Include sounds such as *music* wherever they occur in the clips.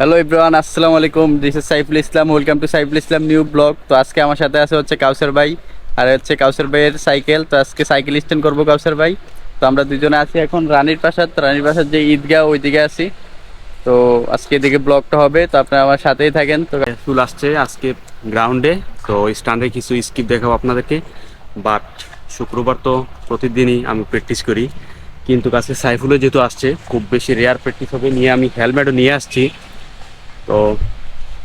Hello ইব্রাহান আসসালামু আলাইকুম। This is Saiful Islam welcome to Saiful Islam new blog তো আজকে আমার সাথে আছে হচ্ছে কাউসার ভাই আর হচ্ছে কাউসার ভাইয়ের সাইকেল তো আজকে সাইকেল স্ট্যান্ড করব কাউসার ভাই। তো আমরা দুজনে আছি এখন রানীর প্রাসাদ। রানীর প্রাসাদ যে ঈদগাহ, ওই দিকে আছি। তো আজকে এদিকে ব্লগটা হবে। তো আপনারা আমার সাথেই থাকেন। তো চুল আসছে আজকে গ্রাউন্ডে তো স্ট্যান্ডে কিছু স্কিপ দেখাবো আপনাদেরকে। বাট শুক্রবার তো প্রতিদিনই আমি প্র্যাকটিস করি। কিন্তু আজকে সাইফুলও যেহেতু আসছে, খুব বেশি রেয়ার প্র্যাকটিস হবে। নিয়ে আমি হেলমেটও নিয়ে আসছি। তো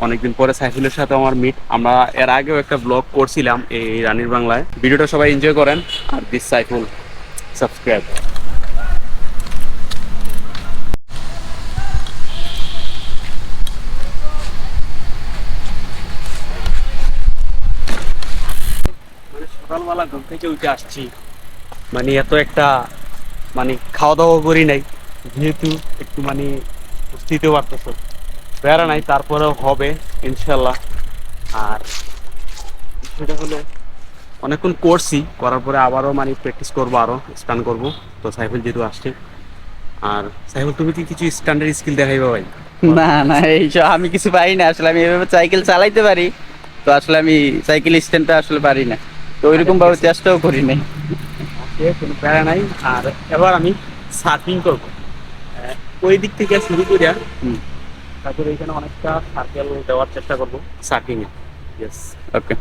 অনেকদিন পরে সাইফুলের সাথে আমার মিট আমরা এর আগেও একটা ব্লগ করছিলাম এই রানীর বাংলায়। ভিডিওটা সবাই এনজয় করেন। আর দিস সাইফুল সাবস্ক্রাইব মানে সকালবেলা ঘুম থেকে উঠে আসছি। মানে এত একটা মানে খাওয়া দাওয়া করি নাই। যেহেতু একটু মানে বুঝতেই পারতেছো। বেড়া নাই তারপরেও হবে ইনশাল্লাহ আর সেটা হলো অনেকক্ষণ করছি করার পরে আবারও মানে প্র্যাকটিস করব আরও স্টান করব। তো সাইফুল যেহেতু আসছে আর সাইফুল তুমি কি কিছু স্ট্যান্ডার্ড স্কিল দেখাইবে ভাই? না না এইসব আমি কিছু পারি না আসলে আমি এভাবে সাইকেল চালাইতে পারি তো আসলে আমি সাইকেল স্ট্যান্ডটা আসলে পারি না। তো ওইরকম ভাবে চেষ্টাও করি নাই। কোনো প্যারা নাই। আর এবার আমি সার্ফিং করব। ওই দিক থেকে শুরু করে হুম। তারপরে এখানে অনেকটা সার্কেল দেওয়ার চেষ্টা করব। সার্কিং এস ইয়েস ওকে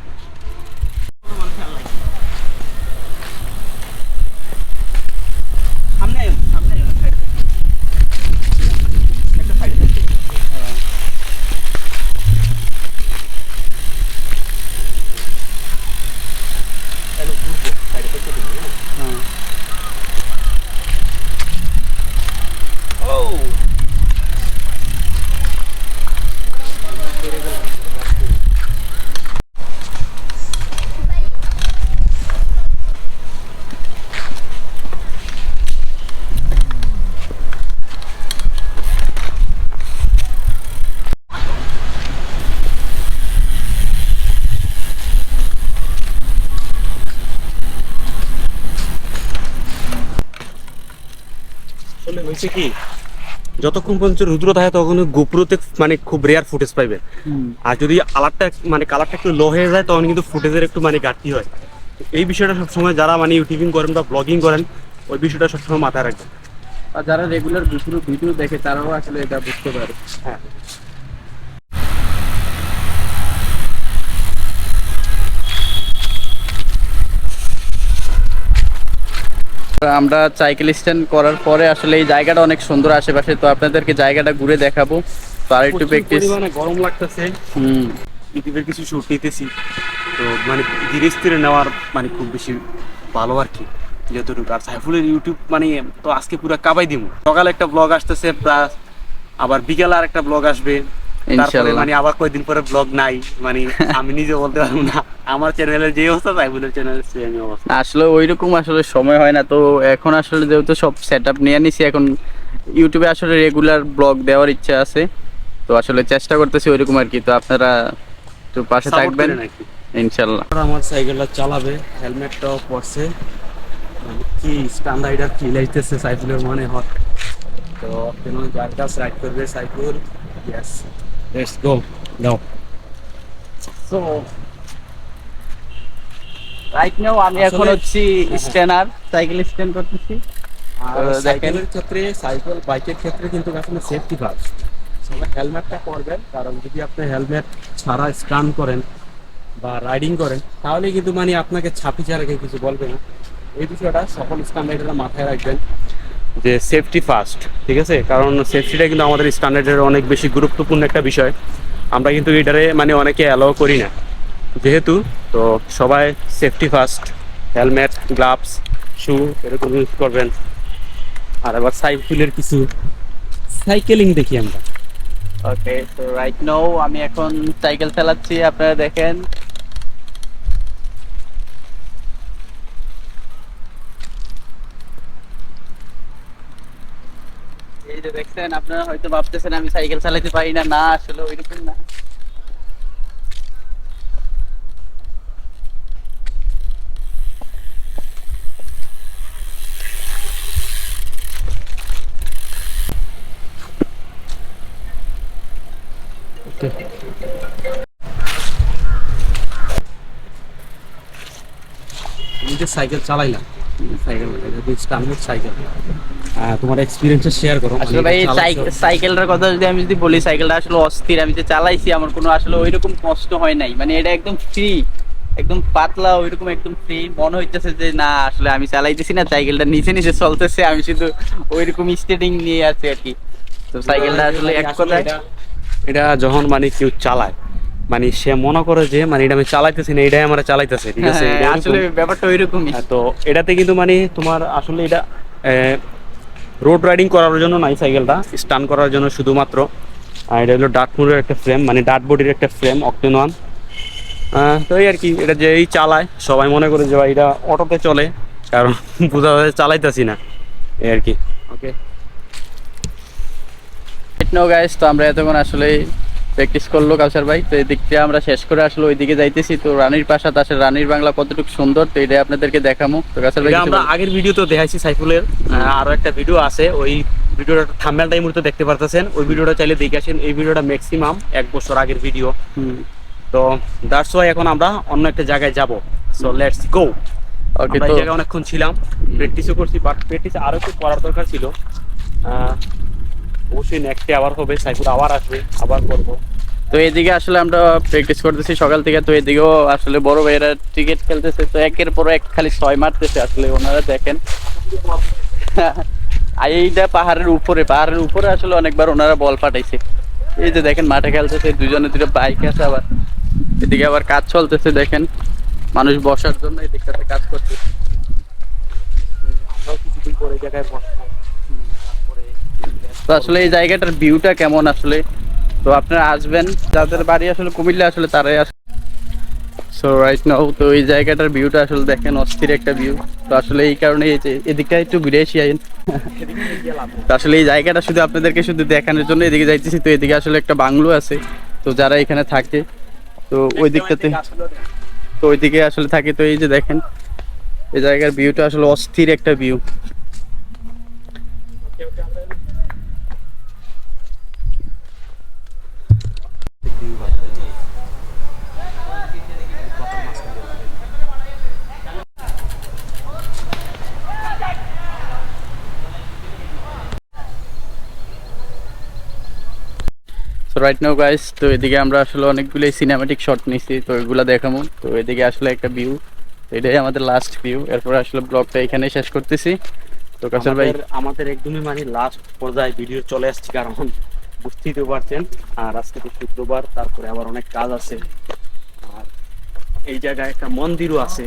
আসলে হয়েছে কি যতক্ষণ পর্যন্ত রুদ্র থাকে তখন গোপ্রোতে মানে খুব রেয়ার ফুটেজ পাইবেন আর যদি আলারটা মানে কালারটা একটু লো হয়ে যায় তখন কিন্তু ফুটেজের একটু মানে ঘাটতি হয়। এই বিষয়টা সবসময় যারা মানে ইউটিউবিং করেন বা ব্লগিং করেন ওই বিষয়টা সবসময় মাথায় রাখবেন। আর যারা রেগুলার ভিডিও ভিডিও দেখে তারাও আসলে এটা বুঝতে পারে। হ্যাঁ। আমরা সাইকেল স্ট্যান্ড করার পরে আসলে এই জায়গাটা অনেক সুন্দর আশেপাশে তো আপনাদেরকে জায়গাটা ঘুরে দেখাবো। তো আর একটু প্র্যাকটিস গরম লাগতেছে। হুম। ইউটিউবের কিছু শুট নিতেছি। তো মানে ধীরে স্থিরে নেওয়ার মানে খুব বেশি ভালো আর কি। যতটুকু আর সাইফুলের ইউটিউব মানে তো আজকে পুরো কাবাই দিব সকালে একটা ব্লগ আসতেছে প্লাস আবার বিকেলে আর একটা ব্লগ আসবে। তারপরে মানে আবার কয়েকদিন পরে ব্লগ নাই মানে *laughs* আমি নিজে বলতে পারব না। আমার চ্যানেলের যে অবস্থা সাইফুলের চ্যানেলের সেম অবস্থা। আসলে ওইরকম আসলে সময় হয় না তো এখন আসলে যেহেতু সব সেট আপ নিয়ে নিছি এখন ইউটিউবে আসলে রেগুলার ব্লগ দেওয়ার ইচ্ছা আছে। তো আসলে চেষ্টা করতেছি ওইরকম আর কি তো আপনারা একটু পাশে থাকবেন। ইনশাল্লাহ। আমার সাইকেলটা চালাবে হেলমেটটাও পরছে। মানে কি স্ট্যান্ড রাইডার ফিল আইতেছে সাইকেলের মনে হয়। তো কেন যার কাছে রাইড করবে cycle yes let's go now so right now আমি এখন হচ্ছি স্ট্যান্ডার সাইকেল স্ট্যান্ড করতেছি। সাইকেলের ক্ষেত্রে সাইকেল বাইকের ক্ষেত্রে কিন্তু আসলে সেফটি ফার্স্ট সবাই হেলমেটটা পরবেন কারণ যদি আপনি হেলমেট ছাড়া স্টান করেন বা রাইডিং করেন তাহলে কিন্তু মানে আপনাকে ছাপি ছাড়া কেউ কিছু বলবে না। এই বিষয়টা সকল স্ট্যান্ডার্ডেরা মাথায় রাখবেন। যে সেফটি ফার্স্ট ঠিক আছে? কারণ সেফটিটা কিন্তু আমাদের স্ট্যান্ডার্ডের অনেক বেশি গুরুত্বপূর্ণ একটা বিষয়। আমরা কিন্তু এটারে মানে অনেকে অ্যালাউ করি না। যেহেতু, তো সবাই safety first helmet gloves shoe এরকম ইউজ করবেন। আর আবার সাইকেলের কিছু সাইকেলিং দেখি আমরা। ওকে তো রাইট নাও আমি এখন সাইকেল চালাচ্ছি, আপনারা দেখেন। দেখছেন, আপনারা হয়তো ভাবতেছেন আমি সাইকেল চালাতে পারি না না, আসলে ওইরকম না। সাইকেল চালাইলাম সাইকেল স্টানমেট সাইকেল। তোমার এক্সপিরিয়েন্সটা শেয়ার করো। আসলে ভাই এই এটা সাইক- চালাইছো? সাইকেলটার কথা যদি আমি যদি বলি সাইকেলটা আসলে অস্থির। আমি যে চালাইছি আমার কোনো আসলে ওইরকম কষ্ট হয় নাই। মানে এটা একদম ফ্রি একদম পাতলা ওইরকম একদম ফ্রি মনে হইতেছে যে না আসলে আমি চালাইতেছি না সাইকেলটা নিচে নিচে চলতেছে। আমি শুধু ওইরকম স্টেডিং নিয়ে আছি আর কি। তো সাইকেলটা আসলে এক কথায় এটা- এটা যখন মানে কেউ চালায় মানে সে মনে করে যে মানে এটা আমি চালাইতেছি না এটাই আমার চালাইতেছে ঠিক আছে? হ্যাঁ। আসলে ব্যাপারটা ওইরকমই। হ্যাঁ, তো এটাতে কিন্তু মানে তোমার আসলে এটা রোড রাইডিং করার জন্য নাই সাইকেলটা স্টান করার জন্য শুধুমাত্র। আর এটা হলো ডাট মুডের একটা ফ্রেম মানে ডাট বডির একটা ফ্রেম অক্টেন ওয়ান। তো এই আর কি এটা যেই চালায় সবাই মনে করে যে ভাই এটা অটোতে চলে কারণ *laughs* বোঝা যায় চালাইতেছি না এই আর কি। ওকে নো গাইস তো আমরা এতক্ষণ আসলে প্র্যাকটিস করল কাউসার ভাই। তো এদিক দিয়ে আমরা শেষ করে আসলে ওইদিকে যাইতেছি। তো রানীর পাশাতে আসলে রানীর বাংলা কতটুকু সুন্দর তো এটাই আপনাদেরকে দেখামো। তো কাউসার ভাই আমরা। আগের ভিডিওতে দেখাইছি সাইফুলের। আরও একটা ভিডিও আছে। ওই ভিডিওটা থাম্বেলটা এই মুহূর্তে দেখতে পারতেছেন। ওই ভিডিওটা চাইলে দেখে আসেন। এই ভিডিওটা ম্যাক্সিমাম এক বছর আগের ভিডিও। তো দ্যাটস ওয়াই এখন আমরা অন্য একটা জায়গায় যাব। সো লেটস গো ওকে তো জায়গায় অনেকক্ষণ ছিলাম। প্র্যাকটিসও করছি বাট প্র্যাকটিস আরও একটু করার দরকার ছিল। অবশ্যই নেক্সটে আবার হবে সাইফুল আবার আসবে আবার করব। তো এদিকে আসলে আমরা প্র্যাকটিস করতেছি সকাল থেকে তো এদিকেও আসলে বড় ভাইয়েরা ক্রিকেট খেলতেছে তো একের পর এক খালি ছয় মারতেছে আসলে ওনারা দেখেন। এইটা পাহাড়ের উপরে পাহাড়ের উপরে আসলে অনেকবার ওনারা বল পাঠাইছে। এই যে দেখেন মাঠে খেলতেছে দুজনে দুটো বাইক আছে আবার। এদিকে আবার কাজ চলতেছে দেখেন। মানুষ বসার জন্য এই দিকটাতে কাজ করতেছে। আমরাও কিছুদিন পরে জায়গায় বসবো। তো আসলে এই জায়গাটার ভিউটা কেমন আসলে? তো আপনারা আসবেন, যাদের বাড়ি আসলে কুমিল্লা আসলে তারাই আস সো রাইট নাও তো এই জায়গাটার ভিউটা আসলে দেখেন, অস্থির একটা ভিউ তো আসলে এই কারণে এদিকটা একটু ঘুরে আসি, আইন। তো আসলে এই জায়গাটা শুধু আপনাদেরকে শুধু দেখানোর জন্য এদিকে যাইতেছি, তো এদিকে আসলে একটা বাংলো আছে। তো যারা এখানে থাকে, তো ওই দিকটাতে তো ওইদিকে আসলে থাকে, তো এই যে দেখেন, এই জায়গার ভিউটা আসলে অস্থির একটা ভিউ রাইট নাও গাইস তো এদিকে আমরা আসলে অনেকগুলোই সিনেমাটিক শট নিছি তো এগুলো দেখাবো। তো এদিকে আসলে একটা ভিউ এটাই আমাদের লাস্ট ভিউ এরপর আসলে ব্লগটা এখানে শেষ করতেছি। তো কাসর ভাই। আমাদের- একদমই মানে লাস্ট পর্যায়ে ভিডিও চলে আসছে কারণ বুঝতেই তো পারছেন আর আজকে তো শুক্রবার তারপরে আবার অনেক কাজ আছে। আর এই জায়গায় একটা মন্দিরও আছে।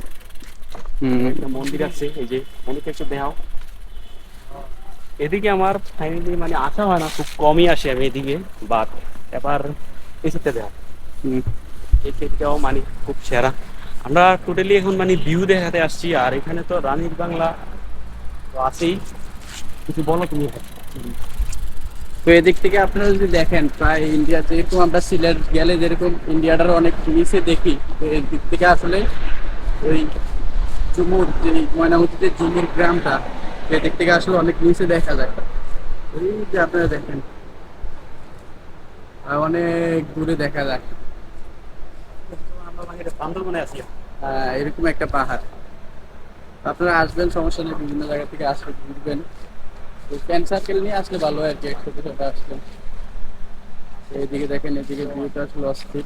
হুম, একটা মন্দির আছে এই যে মন্দিরটা একটু দেখাও। এদিকে আমার ফাইনালি মানে আসা হয় না খুব কমই আসে আমি এদিকে বাট এবার দেখা হুম। এই মানে খুব সেরা। আমরা টোটালি এখন মানে ভিউ দেখাতে আসছি, আর এখানে তো রানীর বাংলা তো আছেই। কিছু বলো তুমি? তো এদিক থেকে আপনারা যদি দেখেন, প্রায় ইন্ডিয়া যেরকম আমরা সিলেট গেলে যেরকম ইন্ডিয়াটার অনেক নিচে দেখি, তো এই দিক থেকে আসলে ওই ঝুমুর যে ময়নামতিতে ঝুমুর গ্রামটা, এদিক থেকে আসলে অনেক নিচে দেখা যায়। ওই যে আপনারা দেখেন অনেক দূরে দেখা যায়। বান্দরবনে এরকম একটা পাহাড়। আপনারা আসবেন, সমস্যা নেই, বিভিন্ন জায়গা থেকে আসবেন ঘুরবেন। তো সার্কেল নিয়ে আসলে ভালো আর কি, একসাথে সাথে আসবেন তো এদিকে দেখেন, এদিকে ভিউটা আসলে অস্থির।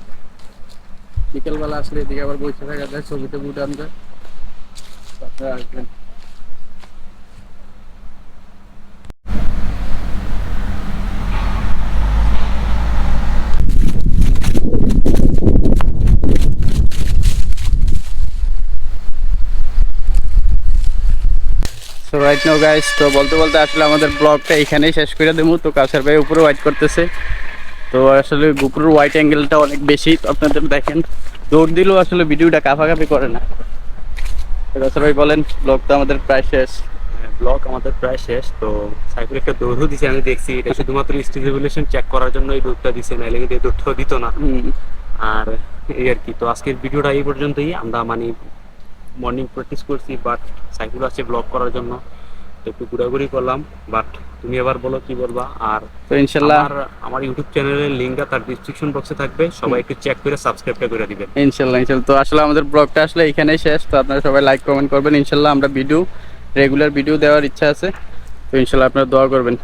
বিকেলবেলা আসলে এদিকে আবার বসে থাকা যায়, ছবিতে বুট আনবে আপনারা আসবেন। রাইট নাও গাইস তো বলতে বলতে আসলে আমাদের ব্লগটা এখানেই শেষ করে দেবো। তো কাছের ভাই উপরে ওয়াইট করতেছে। তো আসলে গোপুরের হোয়াইট অ্যাঙ্গেলটা অনেক বেশি তো আপনাদের দেখেন। দৌড় দিলেও আসলে ভিডিওটা কাফাকাফি করে না। তো কাছের ভাই বলেন ব্লগটা আমাদের প্রায় শেষ। ব্লগ আমাদের প্রায় শেষ। তো সাইকেল একটা দৌড়ও দিছে আমি দেখছি। এটা শুধুমাত্র স্টেবিলাইজেশন চেক করার জন্য এই দৌড়টা দিছে নাইলে কিন্তু এই দৌড়টাও দিত না। আর এই আর কি তো আজকের ভিডিওটা এই পর্যন্তই। আমরা মানে মর্নিং প্র্যাকটিস করছি বাট সাইকেল আছে ব্লগ করার জন্য। তো একটু ঘোরাঘুরি করলাম বাট তুমি এবার বলো কি বলবা? আর তো ইনশাল্লাহ আমার আমার ইউটিউব চ্যানেলের লিঙ্কটা তার ডিসক্রিপশন বক্সে থাকবে সবাই একটু চেক করে সাবস্ক্রাইবটা করে দিবেন ইনশাল্লাহ ইনশাল্লাহ। তো আসলে আমাদের ব্লগটা আসলে এখানেই শেষ। তো আপনারা সবাই লাইক কমেন্ট করবেন। ইনশাল্লাহ আমরা ভিডিও রেগুলার ভিডিও দেওয়ার ইচ্ছা আছে। তো ইনশাল্লাহ আপনারা দোয়া করবেন।